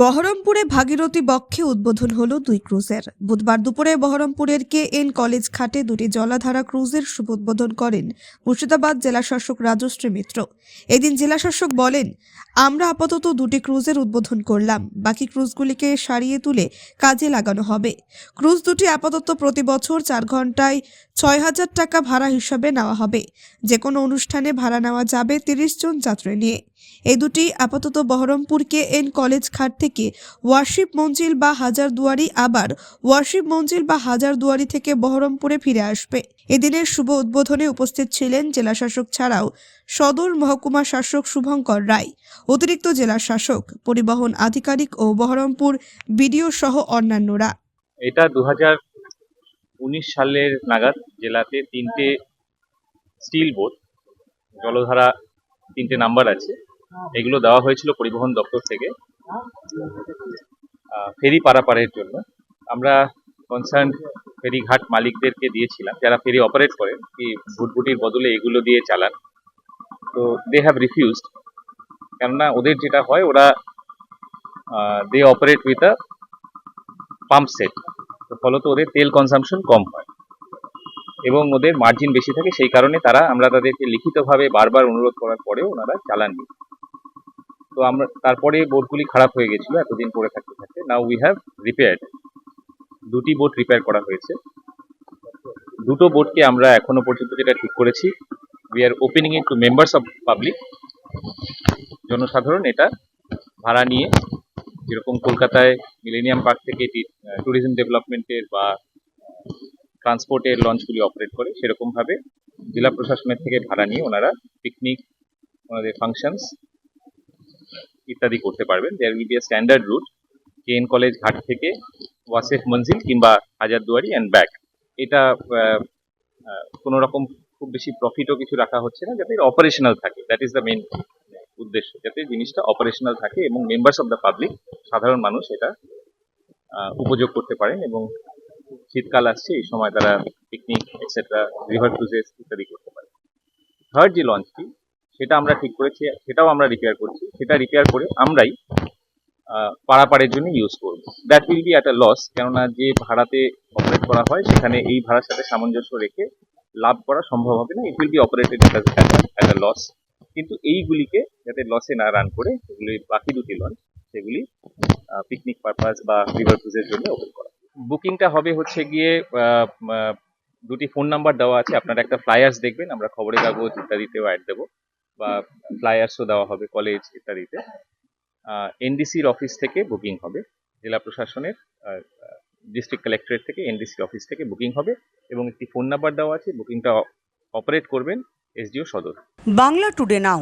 বহরমপুরে ভাগীরথী বক্ষে উদ্বোধন হলো দুই ক্রুজের। বুধবার দুপুরে বহরমপুরের কে এন কলেজ ঘাটে দুটি জলাধারা ক্রুজের শুভ উদ্বোধন করেন মুর্শিদাবাদ জেলাশাসক রাজশ্রী মিত্র। এদিন জেলাশাসক বলেন, আমরা আপাতত দুটি ক্রুজের উদ্বোধন করলাম, বাকি ক্রুজগুলিকে সারিয়ে তুলে কাজে লাগানো হবে। ক্রুজ দুটি আপাতত প্রতি বছর চার ঘন্টায় ছয় হাজার টাকা ভাড়া হিসাবে নেওয়া হবে। যে কোনো অনুষ্ঠানে ভাড়া নেওয়া যাবে তিরিশ জন যাত্রী নিয়ে। এই দুটি আপাতত বহরমপুরকে এন কলেজ ঘাট থেকে ওয়ার্শিপ মঞ্জিল বা হাজারদুয়ারি আবার ওয়ার্শিপ মঞ্জিল বা হাজারদুয়ারি থেকে বহরমপুরে ফিরে আসবে। এদিনের শুভ উদ্বোধনে উপস্থিত ছিলেন জেলাশাসক ছাড়াও সদর মহকুমা শাসক শুভঙ্কর রায়, অতিরিক্ত জেলা শাসক, পরিবহন আধিকারিক ও বহরমপুর বিডিও সহ অন্যান্যরা। এটা দু উনিশ সালের নাগাদ জেলাতে তিনটে স্টিল বোট জলধারা তিনটে নাম্বার আছে। এগুলো দেওয়া হয়েছিল পরিবহন দপ্তর থেকে ফেরি পারাপারের জন্য। আমরা কনসার্ন ফেরিঘাট মালিকদেরকে দিয়েছিলাম, যারা ফেরি অপারেট করেন কি ভুটভুটির বদলে এগুলো দিয়ে চালান। তো দে হ্যাভ রিফিউজড কেননা ওদের যেটা হয়, ওরা they operate with a pump set তো ফলত ওদের তেল কনসামশন কম হয়। এবং ওদের মার্জিন বেশি থাকে, সেই কারণে তারা, আমরা তাদেরকে লিখিতভাবে বারবার অনুরোধ করার পরেও ওনারা চালাননি। তো আমরা, তারপরে বোটগুলি খারাপ হয়ে গেছিল, এতদিন পরে থাকতে থাকতে। নাও উই হ্যাভ রিপেয়ার্ড দুটি বোট রিপেয়ার করা হয়েছে। দুটো বোটকে আমরা এখনও পর্যন্ত যেটা ঠিক করেছি we are opening it to members of public জনসাধারণ এটা ভাড়া নিয়ে, যেরকম কলকাতায় মিলেনিয়াম পার্ক থেকে ট্যুরিজম ডেভেলপমেন্টের বা ট্রান্সপোর্টের লঞ্চগুলি অপারেট করে, সেরকমভাবে জেলা প্রশাসনের থেকে ভাড়া নিয়ে ওনারা পিকনিক ওনাদের ফাংশনস ইত্যাদি করতে পারবেন। There will be a standard route KN college ঘাট থেকে ওয়াসেফ মঞ্জিল কিংবা হাজারদুয়ারি অ্যান্ড ব্যাক এটা কোনো রকম খুব বেশি প্রফিটও কিছু রাখা হচ্ছে না, যাতে অপারেশনাল থাকে। দ্যাট ইজ দ্য মেন উদ্দেশ্য, যাতে জিনিসটা অপারেশনাল থাকে এবং মেম্বার্স অফ দ্য পাবলিক সাধারণ মানুষ এটা উপযোগ করতে পারেন এবং শীতকাল আসছে, এই সময় তারা পিকনিক এক্সেট্রা রিভার ক্রুজেস ইত্যাদি করতে পারে থার্ড যে লঞ্চটি সেটা আমরা ঠিক করেছি, সেটাও আমরা রিপেয়ার করছি। সেটা রিপেয়ার করে আমরাই পারাপারের জন্য ইউজ করব। That will be at a loss কেননা যে ভাড়াতে অপারেট করা হয়, সেখানে এই ভাড়ার সাথে সামঞ্জস্য রেখে লাভ করা সম্ভব হবে না। It will be operated at a loss কিন্তু এইগুলিকে যাতে লসে না রান করে, সেগুলি বাকি দুটি লঞ্চ সেগুলি পিকনিক পারপাস বা রিভার ক্রুজের জন্য ওপেন করা। বুকিংটা হবে হচ্ছে গিয়ে দুটি ফোন নাম্বার দেওয়া আছে। আপনারা একটা ফ্লায়ার্স দেখবেন, আমরা খবরের কাগজ ইত্যাদিতেও অ্যাড দেবো। বা ফ্লায়ার্সও দেওয়া হবে কলেজ ইত্যাদিতে এনডিসির অফিস থেকে বুকিং হবে। জেলা প্রশাসনের ডিস্ট্রিক্ট কালেক্টরেট থেকে এনডিসির অফিস থেকে বুকিং হবে এবং একটি ফোন নাম্বার দেওয়া আছে। বুকিংটা অপারেট করবেন এসডিও সদর। বাংলা টুডে নাও